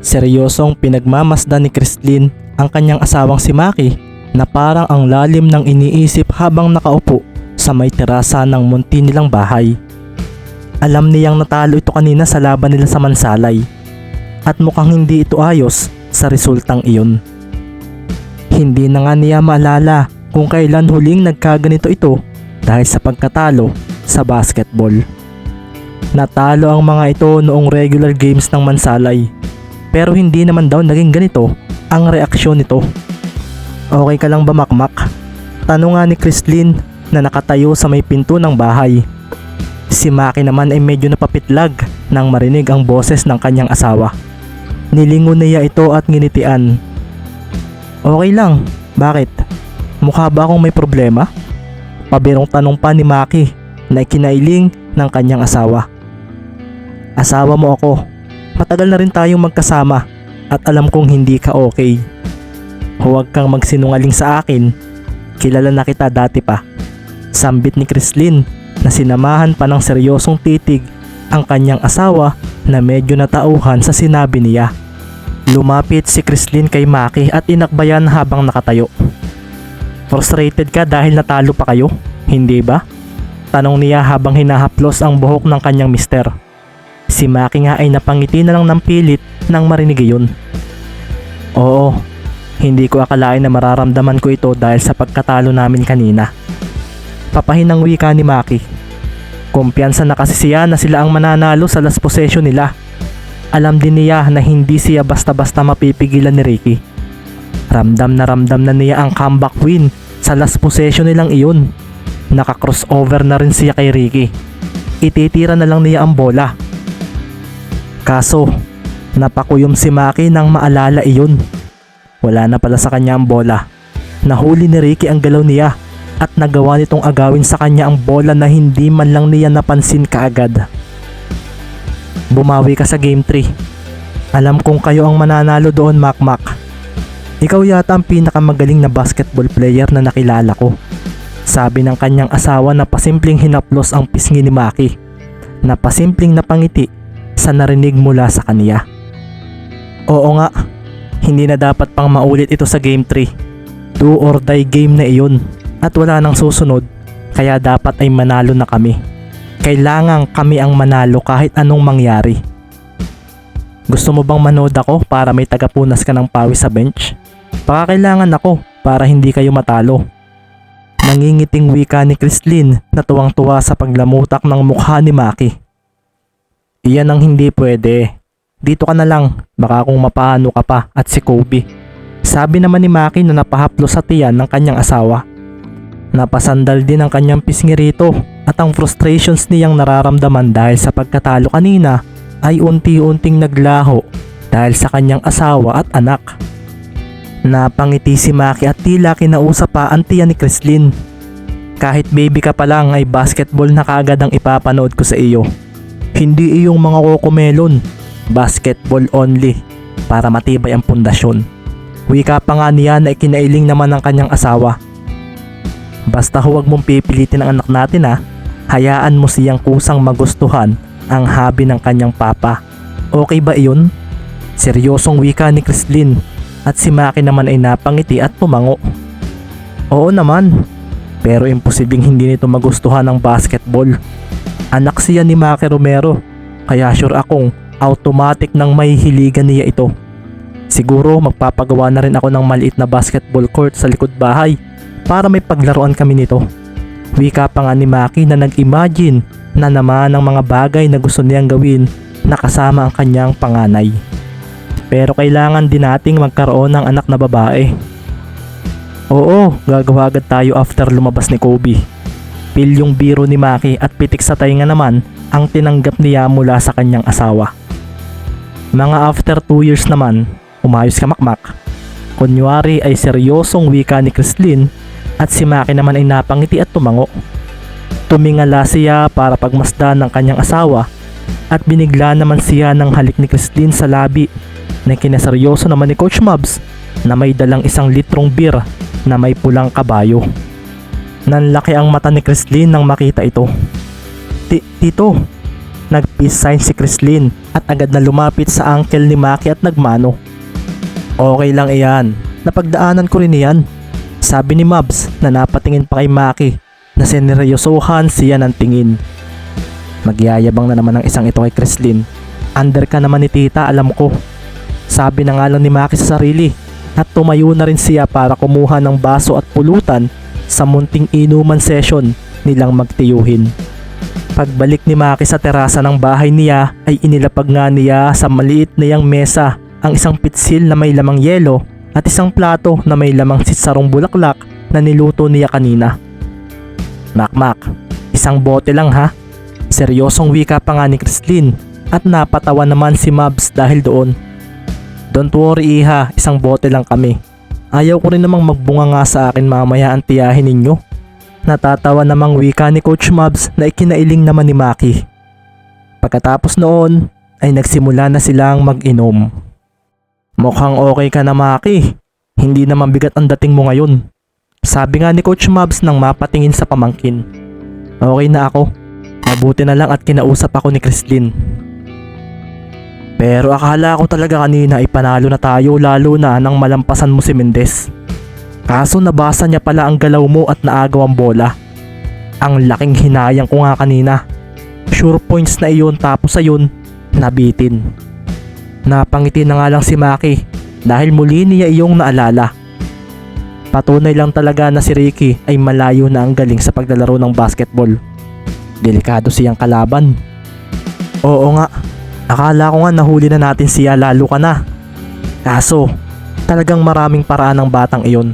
Seryosong pinagmamasdan ni Kristlyn ang kanyang asawang si Maki na parang ang lalim ng iniisip habang nakaupo sa may terasa ng munti nilang bahay. Alam niyang natalo ito kanina sa laban nila sa Mansalay at mukhang hindi ito ayos sa resultang iyon. Hindi na nga niya maalala kung kailan huling nagkaganito ito dahil sa pagkatalo sa basketball. Natalo ang mga ito noong regular games ng Mansalay pero hindi naman daw naging ganito ang reaksyon nito. Okay ka lang ba makmak? Tanong nga ni Kristlyn na nakatayo sa may pinto ng bahay. Si Maki naman ay medyo napapitlag nang marinig ang boses ng kanyang asawa. Nilingon niya ito at nginitian. Okay lang, bakit? Mukha ba akong may problema? Pabirong tanong pa ni Maki na ikinailing ng kanyang asawa. Asawa mo ako. Matagal na rin tayong magkasama at alam kong hindi ka okay. Huwag kang magsinungaling sa akin. Kilala na kita dati pa. Sambit ni Chrislyn na sinamahan pa ng seryosong titig ang kanyang asawa na medyo natauhan sa sinabi niya. Lumapit si Chrislyn kay Maki at inakbayan habang nakatayo. Frustrated ka dahil natalo pa kayo, hindi ba? Tanong niya habang hinahaplos ang buhok ng kanyang mister. Si Maki nga ay napangiti na lang ng pilit nang marinig iyon. Oo, hindi ko akalain na mararamdaman ko ito dahil sa pagkatalo namin kanina. Papahinang wika ni Maki. Kumpiyansa na kasi siya na sila ang mananalo sa last possession nila. Alam din niya na hindi siya basta-basta mapipigilan ni Ricky. Ramdam na ramdam na niya ang comeback win sa last possession nilang iyon. Naka-crossover na rin siya kay Ricky. Ititira na lang niya ang bola. Kaso, napakuyom si Maki nang maalala iyon. Wala na pala sa kanya ang bola. Nahuli ni Ricky ang galaw niya at nagawa nitong agawin sa kanya ang bola na hindi man lang niya napansin kaagad. Bumawi ka sa game 3. Alam kong kayo ang mananalo doon, Makmak. Ikaw yata ang pinakamagaling na basketball player na nakilala ko. Sabi ng kanyang asawa na pasimpleng hinaplos ang pisngi ni Maki. Na pasimpleng napangiti sa narinig mula sa kanya. Oo nga, hindi na dapat pang maulit ito sa game 3. Do or die game na iyon at wala nang susunod kaya dapat ay manalo na kami. Kailangan kami ang manalo kahit anong mangyari. Gusto mo bang manood ako para may tagapunas ka ng pawis sa bench? Baka kailangan ako para hindi kayo matalo. Nangingiting wika ni Chrislyn na tuwang-tuwa sa paglamutak ng mukha ni Maki. Iyan ang hindi pwede. Dito ka na lang, baka kung mapaano ka pa at si Kobe. Sabi naman ni Maki na napahaplo sa tiyan ng kanyang asawa. Napasandal din ang kanyang pisngi rito at ang frustrations niyang nararamdaman dahil sa pagkatalo kanina ay unti-unting naglaho dahil sa kanyang asawa at anak. Napangiti si Maki at tila kinausap pa ang tiyan ni Chrislyn. Kahit baby ka pa lang ay basketball na kaagad ang ipapanood ko sa iyo. Hindi iyong mga kokomelon, basketball only para matibay ang pundasyon. Wika pa nga niya na ikinailing naman ng kanyang asawa. Basta huwag mong pipilitin ang anak natin ha. Hayaan mo siyang kusang magustuhan ang hobby ng kanyang papa. Okay ba iyon? Seryosong wika ni Chrislyn at si Maki naman ay napangiti at tumango. Oo naman, pero imposibleng hindi nito magustuhan ang basketball. Anak siya ni Maki Romero, kaya sure akong automatic nang may hiligan niya ito. Siguro magpapagawa na rin ako ng maliit na basketball court sa likod bahay para may paglaruan kami nito. Wika pa nga ni Maki na nag-imagine na naman ang mga bagay na gusto niyang gawin na kasama ang kanyang panganay. Pero kailangan din nating magkaroon ng anak na babae. Oo, gagawa agad tayo after lumabas ni Kobe. Pil yung biro ni Maki at pitik sa tainga naman ang tinanggap niya mula sa kanyang asawa. Mga after 2 years naman, umayos ka makmak. Kunyari ay seryosong wika ni Chrislyn at si Maki naman ay napangiti at tumango. Tumingala siya para pagmasdan ng kanyang asawa at binigla naman siya ng halik ni Christine sa labi na kinaseryoso naman ni Coach Mabs na may dalang isang litrong beer na may pulang kabayo. Nanlaki ang mata ni Christine nang makita ito. Ti- Tito, Nag-peace sign si Chrislyn at agad na lumapit sa uncle ni Maki at nagmano. Okay lang iyan, napagdaanan ko rin iyan. Sabi ni Mabs na napatingin pa kay Maki na sineryosohan siya ng tingin. Magyayabang na naman ang isang ito kay Chrislyn. Under ka naman ni tita alam ko. Sabi na nga lang ni Maki sa sarili at tumayo na rin siya para kumuha ng baso at pulutan sa munting inuman session nilang magtiyuhin. Pagbalik ni Maki sa terasa ng bahay niya ay inilapag nga niya sa maliit na yang mesa ang isang pitsil na may lamang yelo at isang plato na may lamang sitsarong bulaklak na niluto niya kanina. Makmak, isang bote lang ha. Seryosong wika pa nga ni Christine at napatawa naman si Mabs dahil doon. Don't worry iha, isang bote lang kami. Ayaw ko rin namang magbunga nga sa akin mamaya ang tiyahin ninyo. Natatawa namang wika ni Coach Mabs na ikinailing naman ni Maki. Pagkatapos noon ay nagsimula na silang mag-inom. Mukhang okay ka na Maki. Hindi naman bigat ang dating mo ngayon. Sabi nga ni Coach Mabs nang mapatingin sa pamangkin. Okay na ako. Mabuti na lang at kinausap ako ni Christine. Pero akala ko talaga kanina ay panalo na tayo lalo na nang malampasan mo si Mendez. Kaso nabasa niya pala ang galaw mo at naagaw ang bola. Ang laking hinayang ko nga kanina. Sure points na iyon tapos ayun, nabitin. Napangiti na nga lang si Maki dahil muli niya iyong naalala. Patunay lang talaga na si Ricky ay malayo na ang galing sa paglalaro ng basketball. Delikado siyang kalaban. Oo nga, akala ko nga nahuli na natin siya lalo ka na. Kaso, talagang maraming paraan ng batang iyon.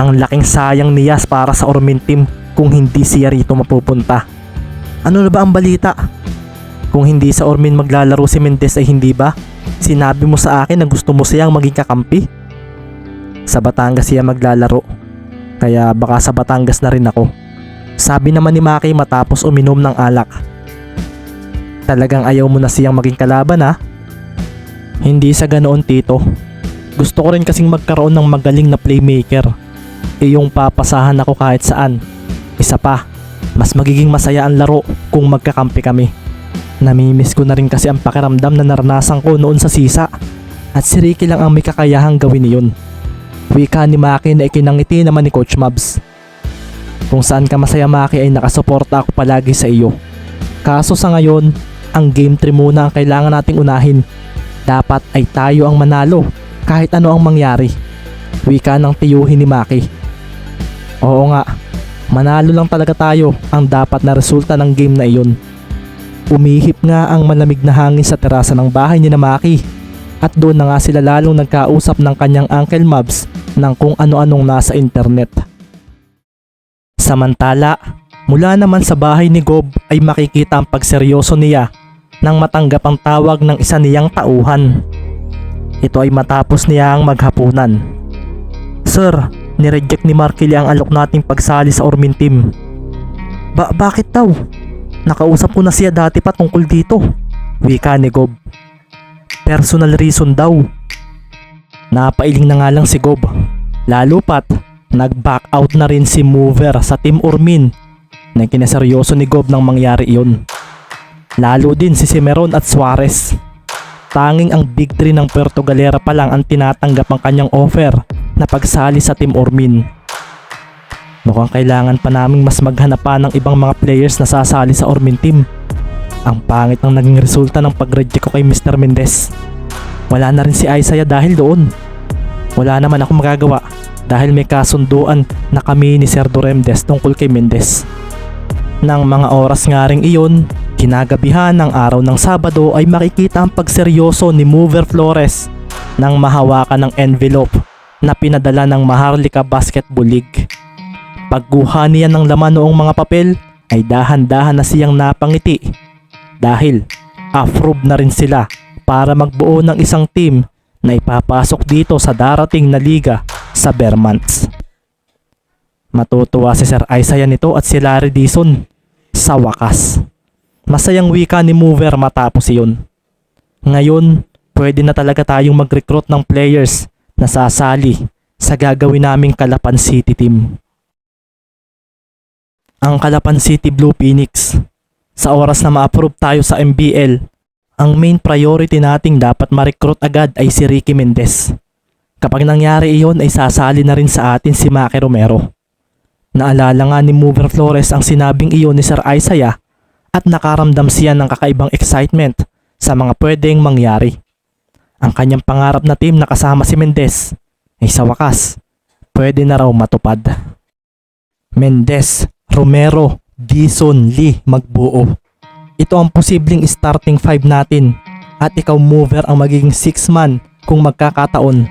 Ang laking sayang ni Yas para sa Ormin team kung hindi siya rito mapupunta. Ano na ba ang balita? Kung hindi sa Ormin maglalaro si Mendez ay hindi ba? Sinabi mo sa akin na gusto mo siyang maging kakampi? Sa Batangas siya maglalaro. Kaya baka sa Batangas na rin ako. Sabi naman ni Maki matapos uminom ng alak. Talagang ayaw mo na siyang maging kalaban ha? Hindi sa ganoon tito. Gusto ko rin kasing magkaroon ng magaling na playmaker. E yung papasahan ako kahit saan. Isa pa, mas magiging masaya ang laro kung magkakampi kami. Namimiss ko na rin kasi ang pakiramdam na naranasan ko noon sa sisa. At si Ricky lang ang may kakayahang gawin niyon. Wika ni Maki na ikinangiti naman ni Coach Mabs. Kung saan ka masaya Maki ay nakasuporta ako palagi sa iyo. Kaso sa ngayon, ang game 3 muna ang kailangan nating unahin. Dapat ay tayo ang manalo kahit ano ang mangyari. Wika ng tiyuhin ni Maki. Oo nga, manalo lang talaga tayo ang dapat na resulta ng game na iyon. Umihip nga ang malamig na hangin sa terasa ng bahay ni na Maki. At doon na nga sila lalong nagkausap ng kanyang Uncle Mabs ng kung ano-anong nasa internet. Samantala, mula naman sa bahay ni Gob ay makikita ang pagseryoso niya nang matanggap ang tawag ng isa niyang tauhan. Ito ay matapos niyang maghapunan. Sir, nireject ni Markili ang alok nating pagsali sa Ormin team. Ba bakit daw? Nakausap ko na siya dati pa tungkol dito. Wika ni Gob. Personal reason daw. Napailing na nga lang si Gob. Lalo pat, nag-back out na rin si Mover sa Team Ormin na kinaseryoso ni Gob nang mangyari iyon. Lalo din si Cimeron at Suarez. Tanging ang big three ng Puerto Galera pa lang ang tinatanggap ang kanyang offer na pagsali sa Team Ormin. Mukhang kailangan pa naming mas maghanap pa ng ibang mga players na sasali sa Ormin team. Ang pangit ng naging resulta ng pag-reject ko kay Mr. Mendez. Wala na rin si Isaiah dahil doon. Wala naman ako magagawa dahil may kasunduan na kami ni Sir Doremdes tungkol kay Mendez. Nang mga oras nga ring iyon, kinagabihan ng araw ng Sabado ay makikita ang pagseryoso ni Mover Flores nang mahawakan ng envelope na pinadala ng Maharlika Basketball League. Pagguha niya ng laman noong mga papel ay dahan-dahan na siyang napangiti dahil approve na rin sila para magbuo ng isang team na ipapasok dito sa darating na liga sa Vermonts. Matutuwa si Sir Isaiah nito at si Larry Dison sa wakas. Masayang wika ni Mover matapos iyon. Ngayon, pwede na talaga tayong mag-recruit ng players na sasali sa gagawin naming Kalapan City team. Ang Kalapan City Blue Phoenix. Sa oras na ma-approve tayo sa MBL, ang main priority nating dapat ma-recruit agad ay si Ricky Mendez. Kapag nangyari iyon ay sasali na rin sa atin si Maki Romero. Naalala nga ni Mover Flores ang sinabing iyon ni Sir Isaiah at nakaramdam siya ng kakaibang excitement sa mga pwedeng mangyari. Ang kanyang pangarap na team na kasama si Mendez ay sa wakas, pwede na raw matupad. Mendez, Romero, Dison, Lee magbuo. Ito ang posibleng starting five natin at ikaw mover ang magiging six man kung magkakataon.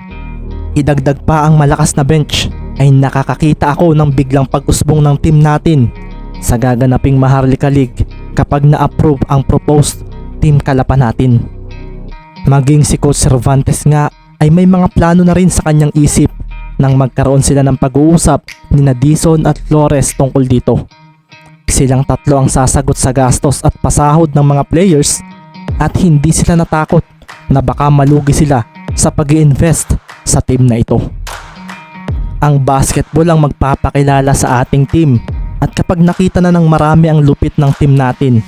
Idagdag pa ang malakas na bench ay nakakakita ako ng biglang pag-usbong ng team natin sa gaganaping Maharlika League kapag na-approve ang proposed team kalapan natin. Maging si Coach Cervantes nga ay may mga plano na rin sa kanyang isip nang magkaroon sila ng pag-uusap ni Nadison at Flores tungkol dito. Silang tatlo ang sasagot sa gastos at pasahod ng mga players at hindi sila natakot na baka malugi sila sa pag invest sa team na ito. Ang basketball ang magpapakilala sa ating team at kapag nakita na ng marami ang lupit ng team natin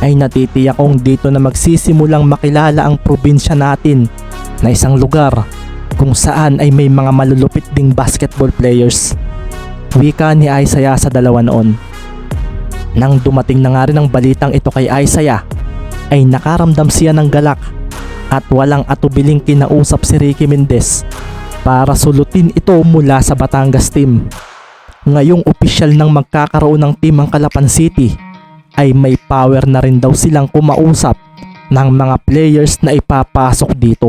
ay natitiyak kong dito na magsisimulang makilala ang probinsya natin na isang lugar kung saan ay may mga malulupit ding basketball players. Wika ni Isaiah sa dalawa noon. Nang dumating na nga rin ang balitang ito kay Isaiah, ay nakaramdam siya ng galak at walang atubiling kinausap si Ricky Mendez para sulutin ito mula sa Batangas team. Ngayong opisyal nang magkakaroon ng team ang Calapan City, ay may power na rin daw silang kumausap ng mga players na ipapasok dito.